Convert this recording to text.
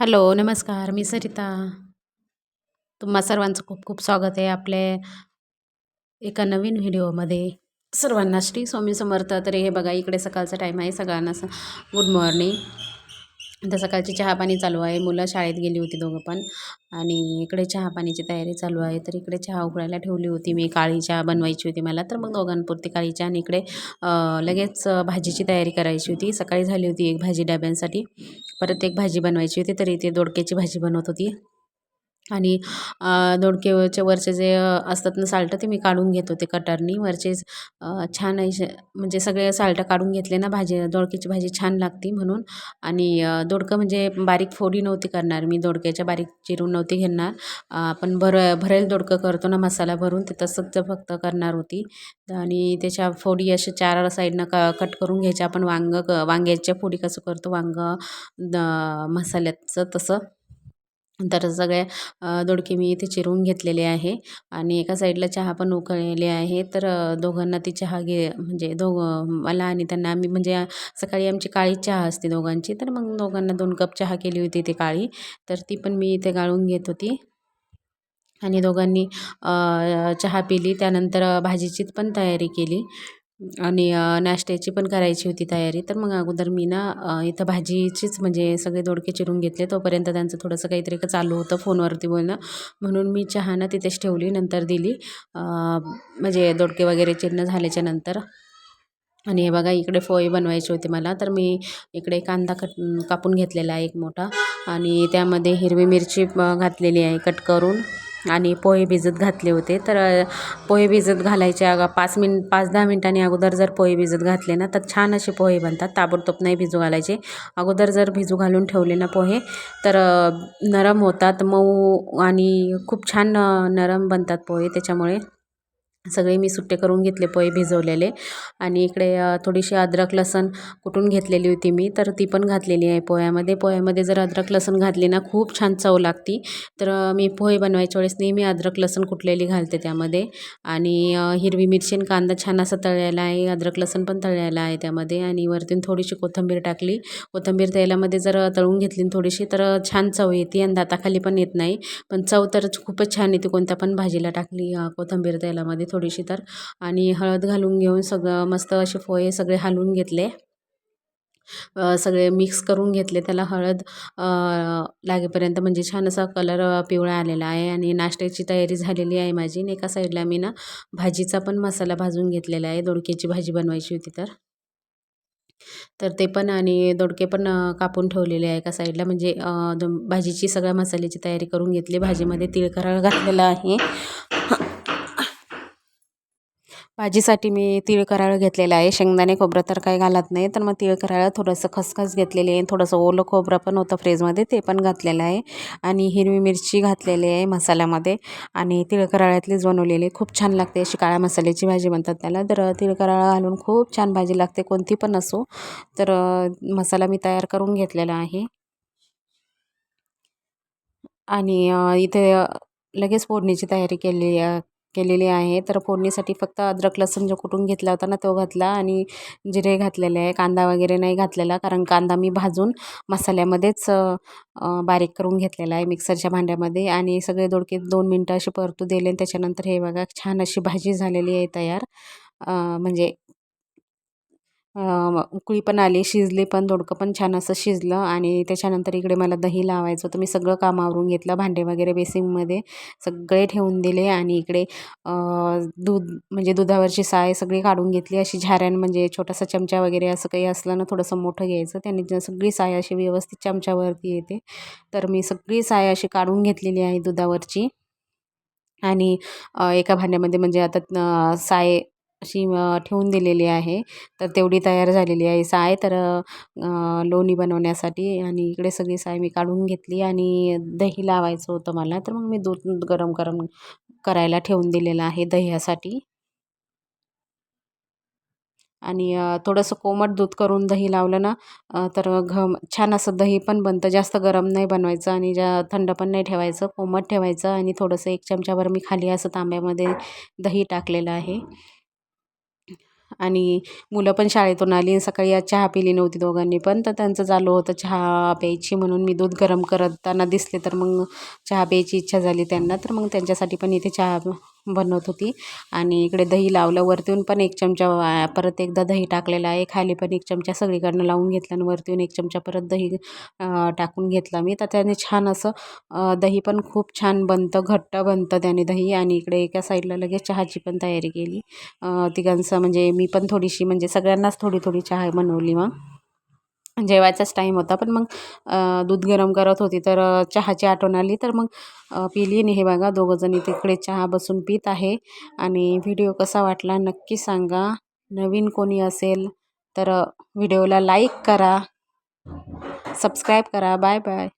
Hello नमस्कार मी सरिता. तुम्हा सर्वांचं खूप खूप स्वागत आहे आपले एका नवीन व्हिडिओमध्ये. सर्वांना श्री स्वामी समर्थ. तर हे बघा इकडे सकाळचा टाईम आहे सगळ्यांना. Good morning. तर सकाळची चहा पाणी चालू आहे. मुलं शाळेत गेली होती दोघं पण. आणि इकडे चहा पाणीची तयारी चालू आहे. तर इकडे चहा उकळायला ठेवली होती. मी काळी चहा बनवायची होती मला. तर मग दोघांपुरती काळी चहा आणि इकडे लगेच भाजीची तयारी करायची होती. सकाळी झाली होती एक भाजी डब्यांसाठी. परत एक भाजी बनवायची होती. तर इथे दोडक्याची भाजी बनवत होती. आणि दोडकेचे वरचे जे असतात ना साल्टं ते मी काढून घेत होते कटरनी. वरचे छान असे म्हणजे सगळे साल्टं काढून घेतले ना भाजी दोडक्याची भाजी छान लागते म्हणून. आणि दोडकं म्हणजे बारीक फोडी नव्हती करणार मी दोडक्याच्या बारीक चिरून नव्हती घेणार. आपण भर भरेल दोडकं करतो ना मसाला भरून ते तसंच फक्त करणार होती. आणि त्याच्या फोडी अशा चार साईडनं क कट करून घ्यायच्या. आपण वांग वांग्याच्या फोडी कसं करतो वांग मसाल्याचं तसं. तर सगळ्या दोडके मी इथे चिरून घेतलेले आहे. आणि एका साईडला चहा पण उकळलेले आहे. तर दोघांना ती चहा घे म्हणजे दोघं मला आणि त्यांना आम्ही म्हणजे सकाळी आमची काळी चहा असते दोघांची. तर मग दोघांना दोन कप चहा केली होती ती काळी. तर ती पण मी इथे गाळून घेत होती. आणि दोघांनी चहा पिली. त्यानंतर भाजीची पण तयारी केली. आणि नाश्त्याची पण करायची होती तयारी. तर मग अगोदर मी ना इथं भाजीचीच म्हणजे सगळे दोडके चिरून घेतले. तोपर्यंत त्यांचं थोडंसं काहीतरी चालू होतं फोनवरती बोलणं. म्हणून मी चहा ना तिथेच ठेवली. नंतर दिली. म्हणजे दोडके वगैरे चिरणं झाल्याच्यानंतर. आणि हे बघा इकडे पोहे बनवायचे होते मला. तर मी इकडे कांदा कट कापून घेतलेला आहे एक मोठा. आणि त्यामध्ये हिरवी मिरची घातलेली आहे कट करून. आणि पोहे भिजत घातले होते. तर पोहे भिजत घालायचे अगं पाच मिन पाच दहा मिनटांनी अगोदर जर पोहे भिजत घातले ना तर छान असे पोहे बनतात. ताबडतोब नाही भिजू घालायचे. अगोदर जर भिजू घालून ठेवले ना पोहे तर नरम होतात. मऊ आणि खूप छान नरम बनतात पोहे त्याच्यामुळे. सगळे मी सुट्टे करून घेतले पोहे भिजवलेले. आणि इकडे थोडीशी अद्रक लसण कुटून घेतलेली होती मी तर ती पण घातलेली आहे पोह्यामध्ये. पोह्यामध्ये जर अद्रक लसण घातली ना खूप छान चव लागती. तर मी पोहे बनवायच्या वेळेस नेहमी अद्रक लसण कुटलेली घालते त्यामध्ये. आणि हिरवी मिरची आणि कांदा छान असा तळलेला आहे अद्रक लसण पण तळलेला आहे त्यामध्ये. आणि वरतून थोडीशी कोथिंबीर टाकली. कोथिंबीर तेलामध्ये जर तळून घेतली थोडीशी तर छान चव येते आणि दाताखाली पण येत नाही. पण चव तर खूपच छान येते कोणत्या पण भाजीला टाकली कोथिंबीर तेलामध्ये. थोडीशी तर. आणि हळद घालून घेऊन सगळं मस्त असे पोहे सगळे हलवून घेतले. सगळे मिक्स करून घेतले. त्याला हळद लागेपर्यंत म्हणजे छान असा कलर पिवळा आलेला आहे. आणि नाश्त्याची तयारी झालेली आहे माझी. आणि एका साईडला मी ना भाजीचा पण मसाला भाजून घेतलेला आहे. दोडक्याची भाजी बनवायची होती तर. तर ते पण आणि दोडके पण कापून ठेवलेले आहे एका साईडला म्हणजे भाजीची सगळ्या मसाल्याची तयारी करून घेतली. भाजीमध्ये तिळकराळ घातलेला आहे. भाजीसाठी मी तिळ कराळ घेतलेलं आहे. शेंगदाणे खोबरं तर काही घालत नाही. तर मग तिळ कराळ थोडंसं खसखस घेतलेली आहे. थोडंसं ओलं खोबरं पण होतं फ्रीजमध्ये ते पण घातलेलं आहे. आणि हिरवी मिरची घातलेली आहे मसाल्यामध्ये. आणि तिळ कराळ्यातलीच बनवलेली खूप छान लागते अशी काळ्या मसाल्याची भाजी म्हणतात त्याला. तर तिळ कराळा घालून खूप छान भाजी लागते. कोणती पण असो. तर मसाला मी तयार करून घेतलेला आहे. आणि इथे लगेच फोडणीची तयारी केली केलेली आहे. तर फोडणीसाठी फक्त अद्रक लसूण जो कुटून घेतला होता ना तो घातला आणि जिरे घातलेले आहे. कांदा वगैरे नाही घातलेला कारण कांदा मी भाजून मसाल्यामध्येच बारीक करून घेतलेला आहे मिक्सरच्या भांड्यामध्ये आणि सगळे दोडके दोन मिनटं असे परतू दिले त्याच्यानंतर हे बघा छान अशी भाजी झालेली आहे तयार. म्हणजे उकळी पण आली शिजली पण दोडकं पण छान असं शिजलं आणि त्याच्यानंतर इकडे मला दही लावायचं होतं. मी सगळं काम आवरून घेतलं भांडे वगैरे बेसिंगमध्ये सगळे ठेवून दिले आणि इकडे दूध म्हणजे दुधावरची साय सगळी काढून घेतली. अशी झाऱ्यान म्हणजे छोटासा चमचा वगैरे असं काही असलं ना थोडंसं मोठं घ्यायचं. त्याने सगळी साय अशी व्यवस्थित चमच्यावरती येते. तर मी सगळी साय अशी काढून घेतलेली आहे दुधावरची. आणि एका भांड्यामध्ये म्हणजे आता साय अशी ठेवून दिलेली आहे. तर तेवढी तयार झालेली आहे साय. तर लोणी बनवण्यासाठी आणि इकडे सगळी साय मी काढून घेतली आणि दही लावायचं होतं मला. तर मग मी दूध गरम गरम करायला ठेवून दिलेलं आहे दह्यासाठी. आणि थोडंसं कोमट दूध करून दही लावलं ना तर घम छान असं दही पण बनतं. जास्त गरम नाही बनवायचं आणि जा थंड पण नाही ठेवायचं कोमट ठेवायचं आणि थोडंसं एक चमच्याभर मी खाली असं तांब्यामध्ये दही टाकलेलं आहे. आणि मुलं पण शाळेतून आली आणि सकाळी आज चहा पिली नव्हती दोघांनी पण तर त्यांचं चालू होतं चहा प्यायची म्हणून मी दूध गरम करताना दिसले तर मग चहा प्यायची इच्छा झाली त्यांना तर मग त्यांच्यासाठी पण इथे चहा बनवत होती. आणि इकडे दही लावलं. वरतून पण एक चमचा परत एकदा दही टाकलेला आहे. खाली पण एक चमचा सगळीकडनं लावून घेतला आणि वरतून एक चमचा परत दही टाकून घेतला मी. तर त्याने छान असं दही पण खूप छान बनतं घट्ट बनतं त्याने दही. आणि इकडे एका साईडला लगेच चहाची पण तयारी केली. तिघांचं म्हणजे मी पण थोडीशी म्हणजे सगळ्यांनाच थोडी थोडी चहा बनवली मग. जेवायचाच टाईम होता. पण मग दूध गरम करत होती तर चहाची आठवण आली. तर मग पिली आणि हे बघा दोघंजणी तिकडे चहा बसून पित आहे. आणि व्हिडिओ कसा वाटला नक्की सांगा. नवीन कोणी असेल तर व्हिडिओला लाईक करा. सबस्क्राईब करा. Bye bye